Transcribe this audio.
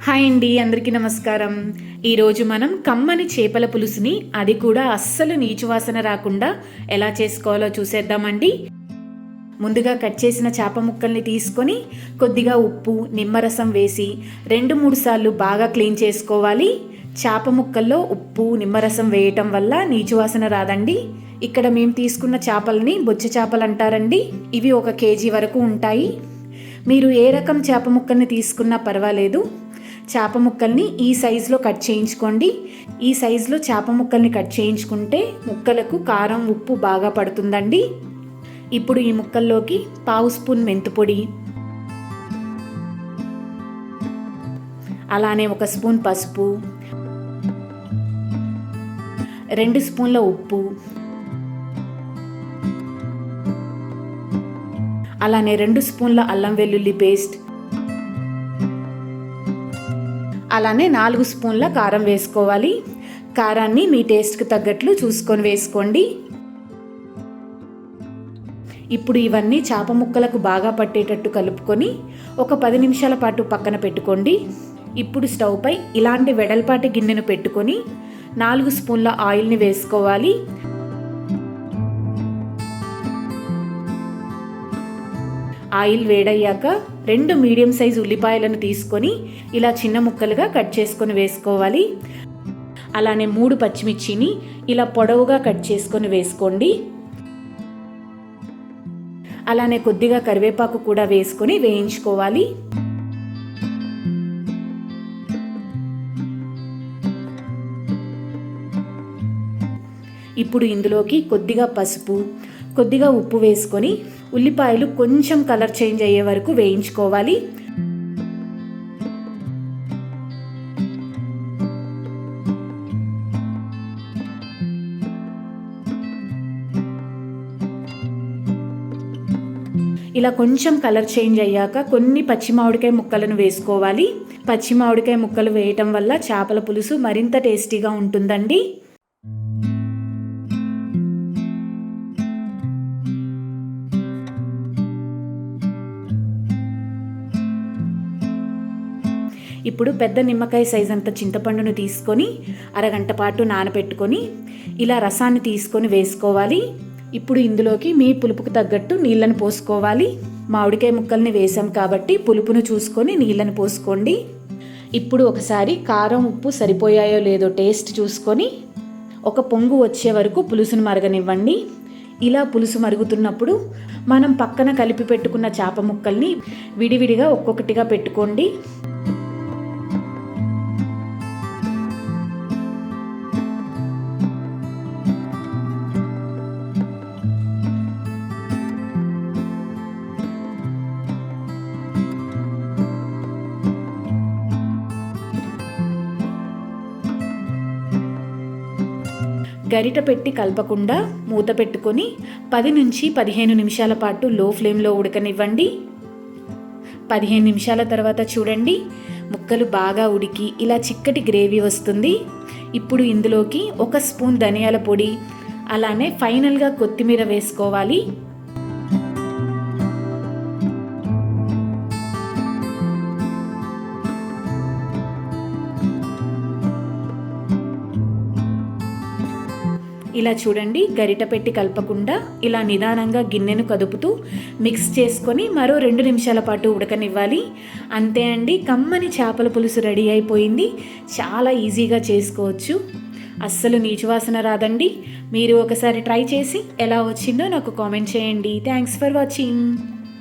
Hi అండి అందరికీ నమస్కారం. ఈరోజు మనం కమ్మని చేపల పులుసుని అది కూడా అస్సలు నీచు వాసన రాకుండా ఎలా చేసుకోవాలో చూసేద్దామండి. ముందుగా కట్ చేసిన చేప ముక్కల్ని తీసుకొని కొద్దిగా ఉప్పు నిమ్మరసం వేసి రెండు మూడు సార్లు బాగా క్లీన్ చేసుకోవాలి. చేప ముక్కల్లో ఉప్పు నిమ్మరసం వేయటం వల్ల నీచు వాసన రాదండి. ఇక్కడ మేము తీసుకున్న చేపల్ని బొచ్చ చేపలు అంటారండి. ఇవి ఒక కేజీ వరకు ఉంటాయి. మీరు ఏ రకం చేప ముక్కల్ని తీసుకున్నా పర్వాలేదు. చేప ముక్కల్ని ఈ సైజులో కట్ చేయించుకోండి. ఈ సైజులో చేప ముక్కల్ని కట్ చేయించుకుంటే ముక్కలకు కారం ఉప్పు బాగా పడుతుందండి. ఇప్పుడు ఈ ముక్కల్లోకి పావు స్పూన్ మెంతుపొడి అలానే ఒక స్పూన్ పసుపు రెండు స్పూన్ల ఉప్పు అలానే రెండు స్పూన్ల అల్లం వెల్లుల్లి పేస్ట్ అలానే నాలుగు స్పూన్ల కారం వేసుకోవాలి. కారాన్ని మీ టేస్ట్కి తగ్గట్లు చూసుకొని వేసుకోండి. ఇప్పుడు ఇవన్నీ చేప ముక్కలకు బాగా పట్టేటట్టు కలుపుకొని ఒక పది నిమిషాల పాటు పక్కన పెట్టుకోండి. ఇప్పుడు స్టవ్పై ఇలాంటి వెడల్పాటి గిన్నెను పెట్టుకొని నాలుగు స్పూన్ల ఆయిల్ని వేసుకోవాలి. ఆయిల్ వేడయ్యాక రెండు మీడియం సైజు ఉల్లిపాయలను తీసుకొని ఇలా చిన్న ముక్కలుగా కట్ చేసుకొని వేసుకోవాలి. అలానే మూడు పచ్చిమిర్చిని ఇలా పొడవుగా కట్ చేసుకొని వేసుకోండి. అలానే కొద్దిగా కరివేపాకు కూడా వేసుకొని వేయించుకోవాలి. ఇప్పుడు ఇందులోకి కొద్దిగా పసుపు కొద్దిగా ఉప్పు వేసుకొని ఉల్లిపాయలు కొంచెం కలర్ చేంజ్ అయ్యే వరకు వేయించుకోవాలి. ఇలా కొంచెం కలర్ చేంజ్ అయ్యాక కొన్ని పచ్చి మామిడికాయ ముక్కలను వేసుకోవాలి. పచ్చి మామిడికాయ ముక్కలు వేయటం వల్ల చేపల పులుసు మరింత టేస్టీగా ఉంటుందండి. ఇప్పుడు పెద్ద నిమ్మకాయ సైజ్ అంత చింతపండును తీసుకొని అరగంట పాటు నానబెట్టుకొని ఇలా రసాన్ని తీసుకొని వేసుకోవాలి. ఇప్పుడు ఇందులోకి మీ పులుపుకు తగ్గట్టు నీళ్ళను పోసుకోవాలి. మామిడికాయ ముక్కల్ని వేసాం కాబట్టి పులుపును చూసుకొని నీళ్ళను పోసుకోండి. ఇప్పుడు ఒకసారి కారం ఉప్పు సరిపోయాయో లేదో టేస్ట్ చూసుకొని ఒక పొంగు వచ్చే వరకు పులుసును మరగనివ్వండి. ఇలా పులుసు మరుగుతున్నప్పుడు మనం పక్కన కలిపి పెట్టుకున్న చేప ముక్కల్ని విడివిడిగా ఒక్కొక్కటిగా పెట్టుకోండి. గరిట పెట్టి కలపకుండా మూత పెట్టుకొని పది నుంచి పదిహేను నిమిషాల పాటు లో ఫ్లేమ్లో ఉడకనివ్వండి. పదిహేను నిమిషాల తర్వాత చూడండి ముక్కలు బాగా ఉడికి ఇలా చిక్కటి గ్రేవీ వస్తుంది. ఇప్పుడు ఇందులోకి ఒక స్పూన్ ధనియాల పొడి అలానే ఫైనల్గా కొత్తిమీర వేసుకోవాలి. ఇలా చూడండి గరిట పెట్టి కలపకుండా ఇలా నిదానంగా గిన్నెను కదుపుతూ మిక్స్ చేసుకొని మరో రెండు నిమిషాల పాటు ఉడకనివ్వాలి. అంతే అండి కమ్మని చేపల పులుసు రెడీ అయిపోయింది. చాలా ఈజీగా చేసుకోవచ్చు. అస్సలు నీచువాసన రాదండి. మీరు ఒకసారి ట్రై చేసి ఎలా వచ్చిందో నాకు కామెంట్ చేయండి. Thanks for watching